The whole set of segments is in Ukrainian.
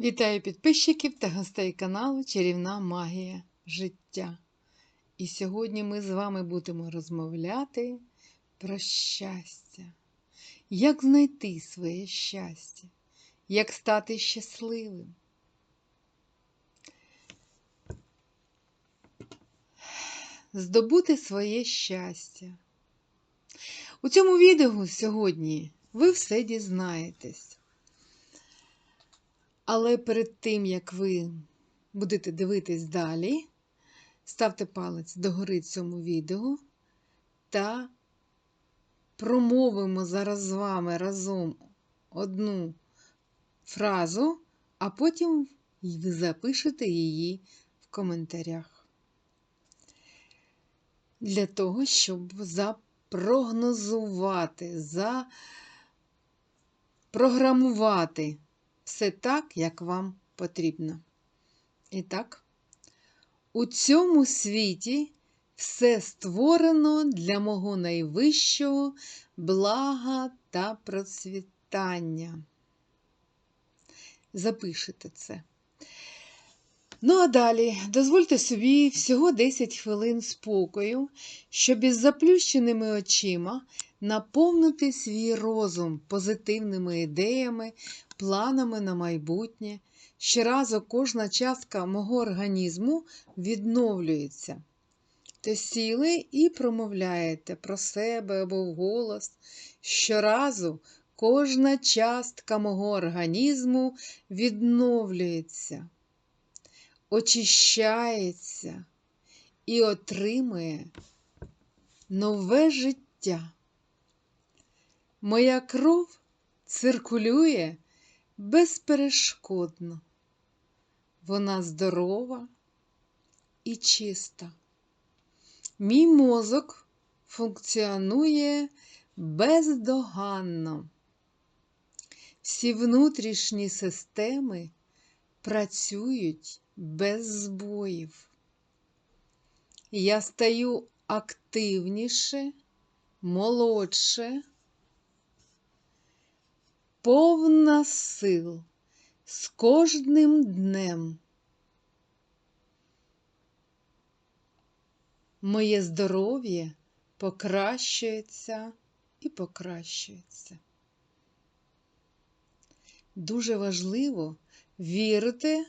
Вітаю підписчиків та гостей каналу Чарівна Магія життя. І сьогодні ми з вами будемо розмовляти про щастя. Як знайти своє щастя, як стати щасливим. Здобути своє щастя. У цьому відео сьогодні ви все дізнаєтесь. Але перед тим, як ви будете дивитись далі, ставте палець догори цьому відео та промовимо зараз з вами разом одну фразу, а потім ви запишете її в коментарях. Для того, щоб запрогнозувати, запрограмувати все так, як вам потрібно. І так, у цьому світі все створено для мого найвищого блага та процвітання. Запишете це. Ну, а далі дозвольте собі всього 10 хвилин спокою, щоб із заплющеними очима наповнити свій розум позитивними ідеями, планами на майбутнє. Щоразу кожна частка мого організму відновлюється. То сіли і промовляєте про себе або вголос. Щоразу кожна частка мого організму відновлюється, очищається і отримує нове життя. Моя кров циркулює безперешкодно. Вона здорова і чиста. Мій мозок функціонує бездоганно. Всі внутрішні системи працюють без збоїв. Я стаю активніше, молодше повна сил з кожним днем. Моє здоров'я покращується і покращується. Дуже важливо вірити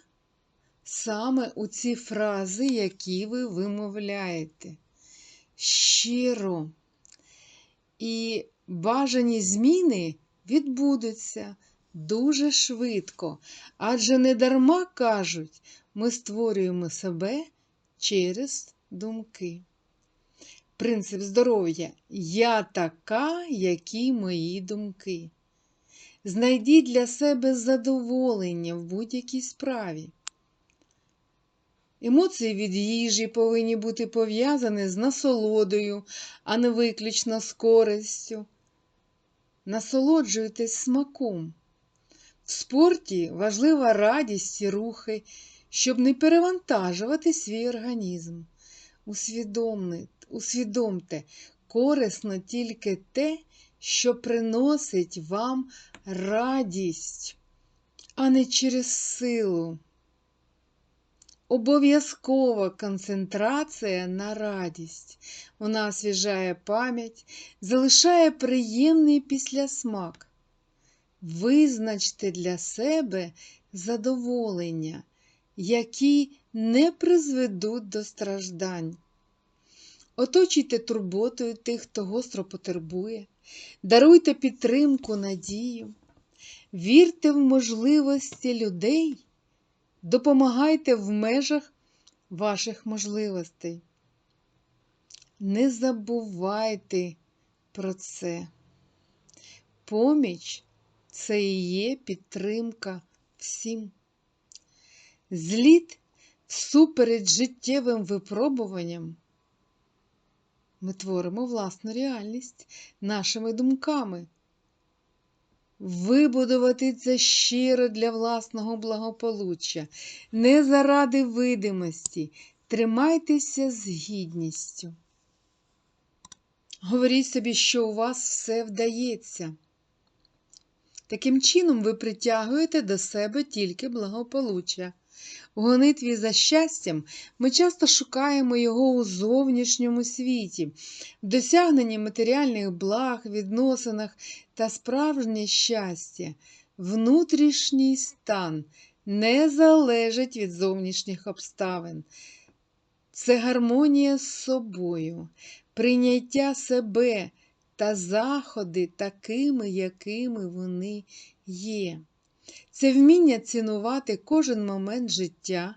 саме у ці фрази, які ви вимовляєте. Щиро. І бажані зміни відбудуться дуже швидко, адже не дарма кажуть, ми створюємо себе через думки. Принцип здоров'я я така, які мої думки. Знайдіть для себе задоволення в будь-якій справі. Емоції від їжі повинні бути пов'язані з насолодою, а не виключно з користю. Насолоджуйтесь смаком. В спорті важлива радість і рухи, щоб не перевантажувати свій організм. Усвідомте, корисно тільки те, що приносить вам радість, а не через силу. Обов'язкова концентрація на радість. Вона освіжає пам'ять, залишає приємний післясмак. Визначте для себе задоволення, які не призведуть до страждань. Оточуйте турботою тих, хто гостро потербує, даруйте підтримку, надію, вірте в можливості людей. Допомагайте в межах ваших можливостей. Не забувайте про це. Поміч це і є підтримка всім. Зліт всупереч життєвим випробуванням. Ми творимо власну реальність нашими думками. Вибудувати це щиро для власного благополуччя, не заради видимості. Тримайтеся з гідністю. Говоріть собі, що у вас все вдається. Таким чином, ви притягуєте до себе тільки благополуччя. У гонитві за щастям ми часто шукаємо його у зовнішньому світі, в досягненні матеріальних благ, відносинах та справжнє щастя, внутрішній стан не залежить від зовнішніх обставин. Це гармонія з собою, прийняття себе та заходи такими, якими вони є. Це вміння цінувати кожен момент життя.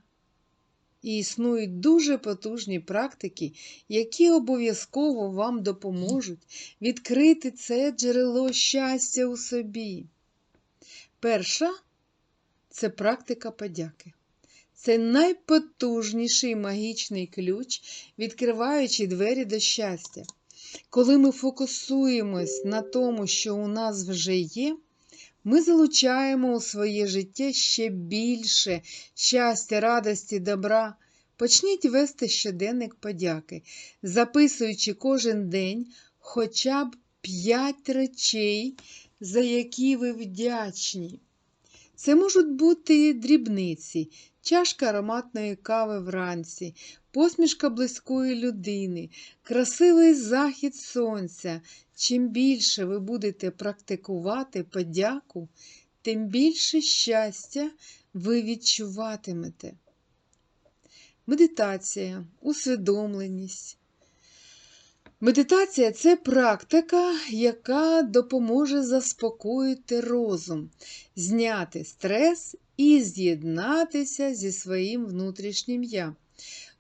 І існують дуже потужні практики, які обов'язково вам допоможуть відкрити це джерело щастя у собі. Перша це практика подяки. Це найпотужніший магічний ключ, відкриваючи двері до щастя. Коли ми фокусуємось на тому, що у нас вже є, ми залучаємо у своє життя ще більше щастя, радості, добра. Почніть вести щоденник подяки, записуючи кожен день хоча б 5 речей, за які ви вдячні. Це можуть бути дрібниці, чашка ароматної кави вранці, посмішка близької людини, красивий захід сонця. Чим більше ви будете практикувати подяку, тим більше щастя ви відчуватимете. Медитація, усвідомленість. Медитація це практика, яка допоможе заспокоїти розум, зняти стрес і з'єднатися зі своїм внутрішнім я.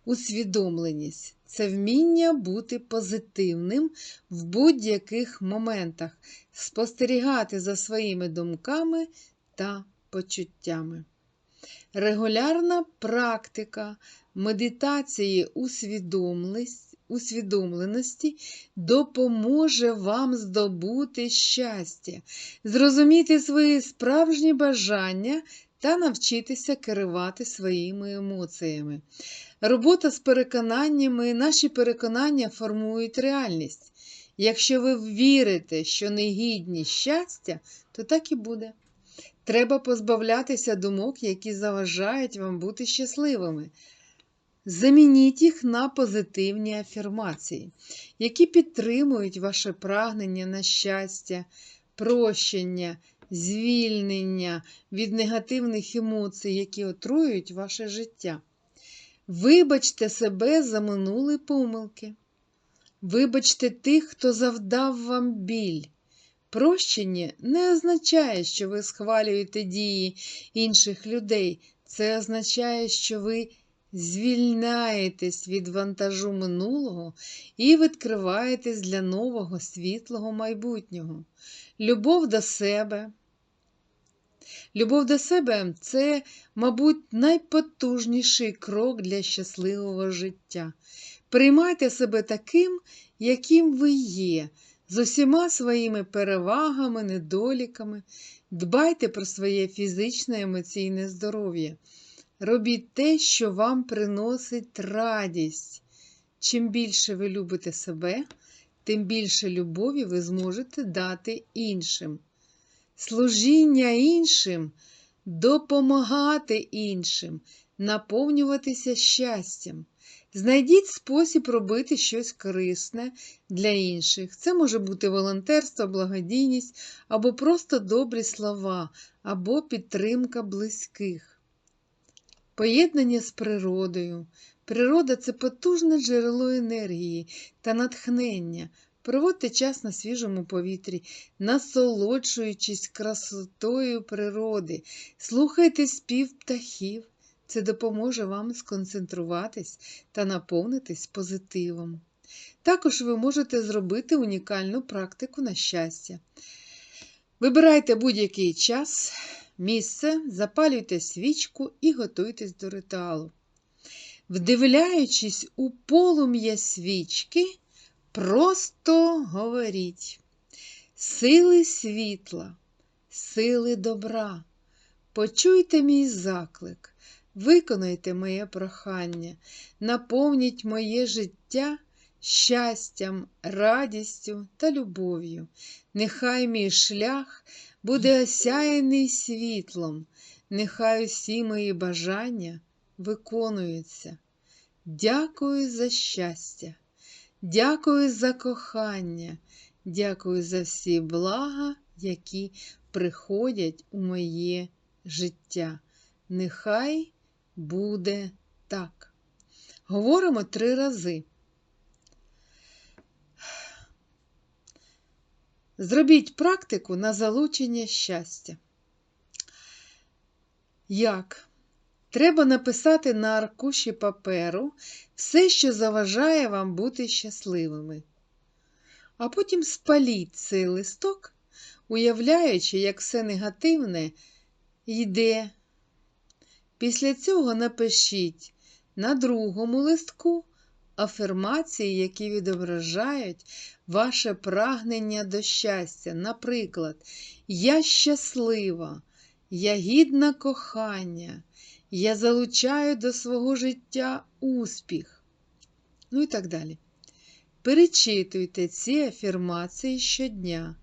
Усвідомленість це вміння бути позитивним в будь-яких моментах, спостерігати за своїми думками та почуттями. Регулярна практика медитації усвідомленості допоможе вам здобути щастя, зрозуміти свої справжні бажання та навчитися керувати своїми емоціями. Робота з переконаннями, наші переконання формують реальність. Якщо ви вірите, що не гідні щастя, то так і буде. Треба позбавлятися думок, які заважають вам бути щасливими. Замініть їх на позитивні афірмації, які підтримують ваше прагнення на щастя, прощення, звільнення від негативних емоцій, які отруюють ваше життя. Вибачте себе за минулі помилки. Вибачте тих, хто завдав вам біль. Прощення не означає, що ви схвалюєте дії інших людей. Це означає, що ви звільняєтесь від вантажу минулого і відкриваєтесь для нового світлого майбутнього. Любов до себе. Любов до себе це, мабуть, найпотужніший крок для щасливого життя. Приймайте себе таким, яким ви є, з усіма своїми перевагами, недоліками, дбайте про своє фізичне і емоційне здоров'я. Робіть те, що вам приносить радість. Чим більше ви любите себе, тим більше любові ви зможете дати іншим. Служіння іншим, допомагати іншим, наповнюватися щастям. Знайдіть спосіб робити щось корисне для інших. Це може бути волонтерство, благодійність, або просто добрі слова, або підтримка близьких. Поєднання з природою. Природа це потужне джерело енергії та натхнення. Проводьте час на свіжому повітрі, насолоджуючись красотою природи, слухайте спів птахів. Це допоможе вам сконцентруватись та наповнитись позитивом. Також ви можете зробити унікальну практику на щастя. Вибирайте будь-який час, місце, запалюйте свічку і готуйтесь до ритуалу. Вдивляючись у полум'я свічки, просто говоріть. Сили світла, сили добра, почуйте мій заклик, виконайте моє прохання, наповніть моє життя щастям, радістю та любов'ю. Нехай мій шлях буде осяяний світлом, нехай усі мої бажання виконуються. Дякую за щастя, дякую за кохання, дякую за всі блага, які приходять у моє життя. Нехай буде так. Говоримо три рази. Зробіть практику на залучення щастя. Як? Треба написати на аркуші паперу все, що заважає вам бути щасливими. А потім спаліть цей листок, уявляючи, як все негативне йде. Після цього напишіть на другому листку афірмації, які відображають ваше прагнення до щастя. Наприклад, я щаслива, я гідна кохання, я залучаю до свого життя успіх. Ну і так далі. Перечитуйте ці афірмації щодня.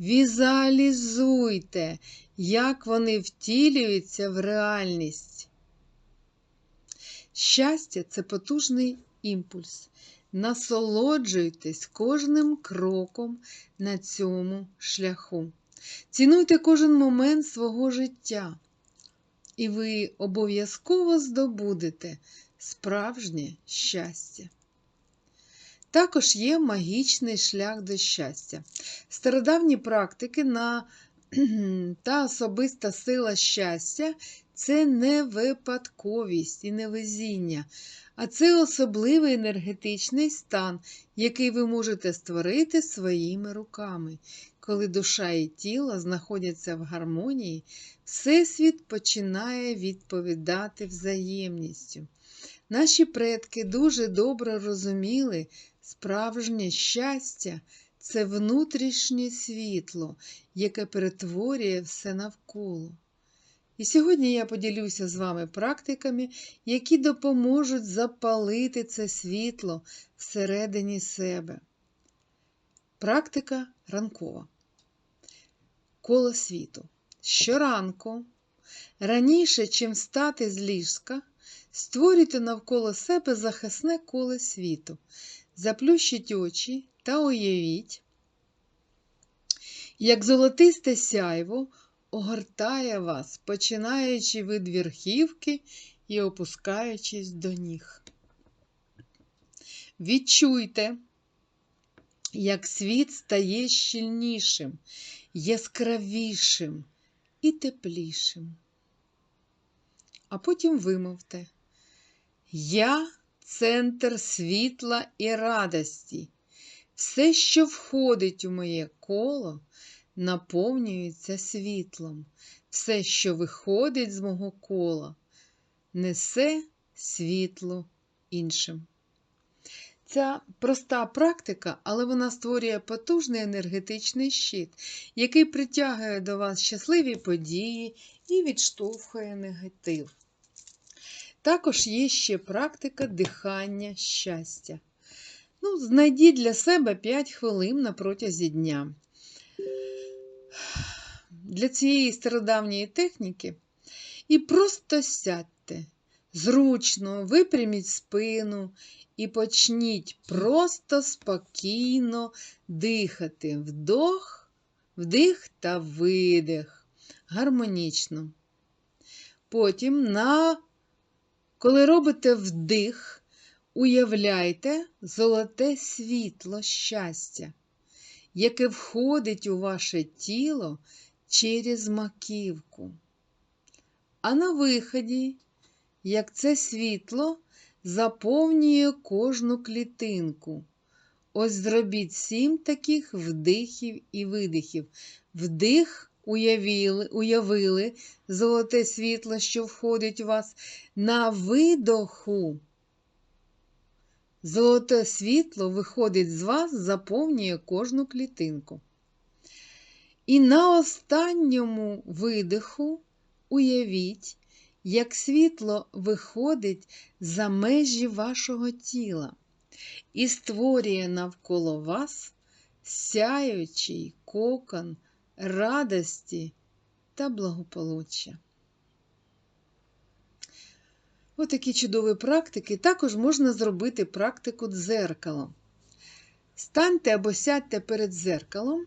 Візуалізуйте, як вони втілюються в реальність. Щастя це потужний імпульс. Насолоджуйтесь кожним кроком на цьому шляху. Цінуйте кожен момент свого життя, і ви обов'язково здобудете справжнє щастя. Також є магічний шлях до щастя. Стародавні практики на та особиста сила щастя це не випадковість і не везіння, а це особливий енергетичний стан, який ви можете створити своїми руками. Коли душа і тіло знаходяться в гармонії, Всесвіт починає відповідати взаємністю. Наші предки дуже добре розуміли, справжнє щастя це внутрішнє світло, яке перетворює все навколо. І сьогодні я поділюся з вами практиками, які допоможуть запалити це світло всередині себе. Практика ранкова. Коло світу. Щоранку, раніше, чим встати з ліжка, створюйте навколо себе захисне коло світу. Заплющіть очі та уявіть, як золотисте сяйво огортає вас, починаючи від верхівки і опускаючись до ніг. Відчуйте, як світ стає щільнішим, яскравішим і теплішим. А потім вимовте. Я центр світла і радості. Все, що входить у моє коло, наповнюється світлом. Все, що виходить з мого кола, несе світло іншим. Ця проста практика, але вона створює потужний енергетичний щит, який притягує до вас щасливі події і відштовхує негатив. Також є ще практика дихання щастя. Ну, Знайдіть для себе 5 хвилин на протязі дня. Для цієї стародавньої техніки і просто сядьте, зручно випряміть спину і почніть просто спокійно дихати вдох, вдих та видих. Гармонічно. Потім, на... коли робите вдих, уявляйте золоте світло щастя, яке входить у ваше тіло через маківку. А на виході, як це світло заповнює кожну клітинку. Ось зробіть сім таких вдихів і видихів. Вдих уявили, уявили золоте світло, що входить у вас. На видоху. Золоте світло виходить з вас, заповнює кожну клітинку. І на останньому видиху уявіть, як світло виходить за межі вашого тіла і створює навколо вас сяючий кокон радості та благополуччя. Отакі чудові практики. Також можна зробити практику дзеркалом. Станьте або сядьте перед дзеркалом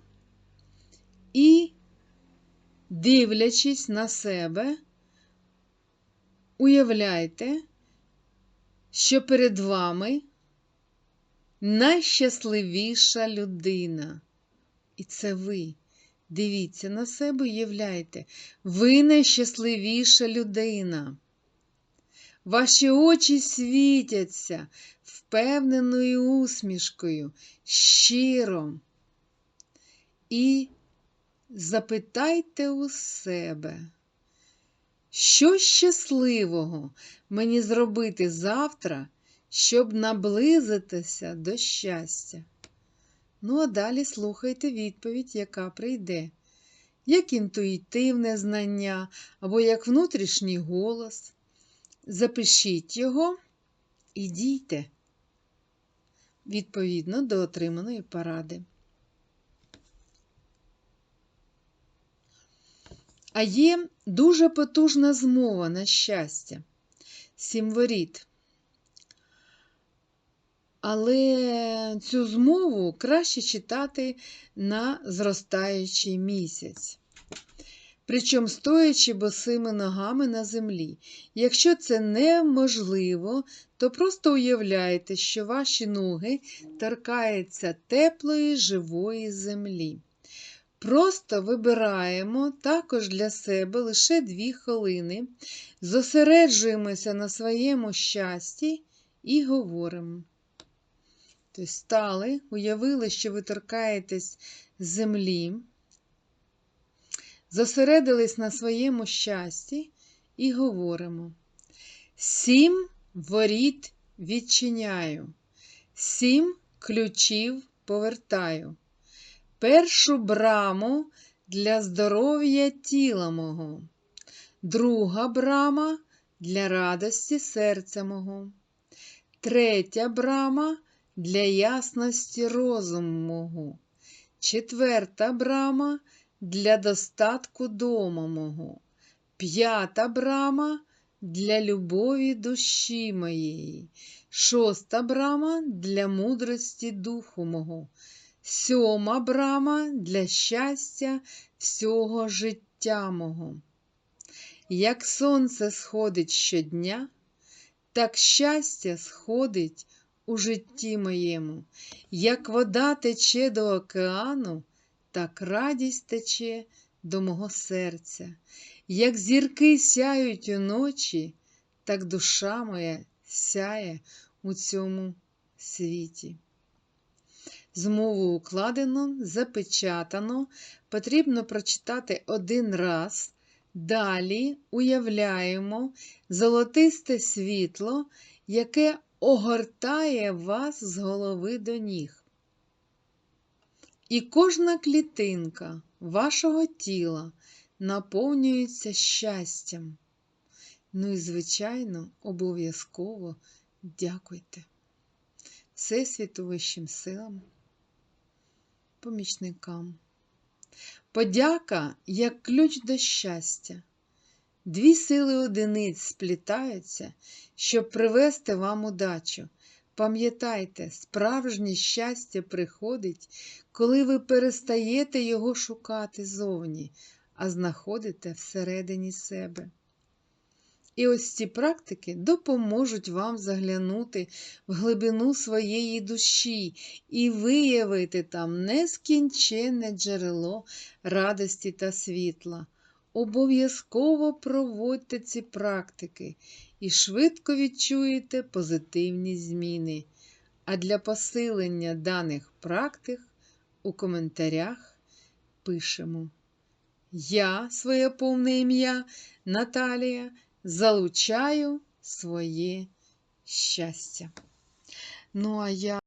і, дивлячись на себе, уявляйте, що перед вами найщасливіша людина. І це ви. Дивіться на себе, уявляйте, ви найщасливіша людина. Ваші очі світяться впевненою усмішкою, щиро. І запитайте у себе, що щасливого мені зробити завтра, щоб наблизитися до щастя? Ну, а далі слухайте відповідь, яка прийде, як інтуїтивне знання або як внутрішній голос. Запишіть його і дійте відповідно до отриманої поради. А є дуже потужна змова на щастя, сімворіт. Але цю змову краще читати на зростаючий місяць. Причому стоячи босими ногами на землі. Якщо це неможливо, то просто уявляйте, що ваші ноги торкаються теплої живої землі. Просто вибираємо також для себе лише дві хвилини, зосереджуємося на своєму щасті і говоримо. Тобто стали, уявили, що ви торкаєтесь землі, зосередились на своєму щасті і говоримо: Сім воріт відчиняю, сім ключів повертаю. Першу браму для здоров'я тіла мого, друга брама для радості серця мого, третя брама для ясності розуму мого, четверта брама для достатку дома мого, п'ята брама для любові душі моєї, шоста брама для мудрості духу мого, сьома брама для щастя всього життя мого. Як сонце сходить щодня, так щастя сходить у житті моєму, як вода тече до океану, так радість тече до мого серця, як зірки сяють уночі, так душа моя сяє у цьому світі. Змову укладено, запечатано, потрібно прочитати один раз. Далі уявляємо золотисте світло, яке огортає вас з голови до ніг. І кожна клітинка вашого тіла наповнюється щастям. Ну і, звичайно, обов'язково дякуйте Всесвіту вищим силам, помічникам. Подяка як ключ до щастя. Дві сили одиниць сплітаються, щоб привести вам удачу. Пам'ятайте, справжнє щастя приходить, коли ви перестаєте його шукати зовні, а знаходите всередині себе. І ось ці практики допоможуть вам заглянути в глибину своєї душі і виявити там нескінченне джерело радості та світла. Обов'язково проводьте ці практики і швидко відчуєте позитивні зміни. А для посилення даних практик у коментарях пишемо. Я, своє повне ім'я Наталія, залучаю своє щастя. Ну, а я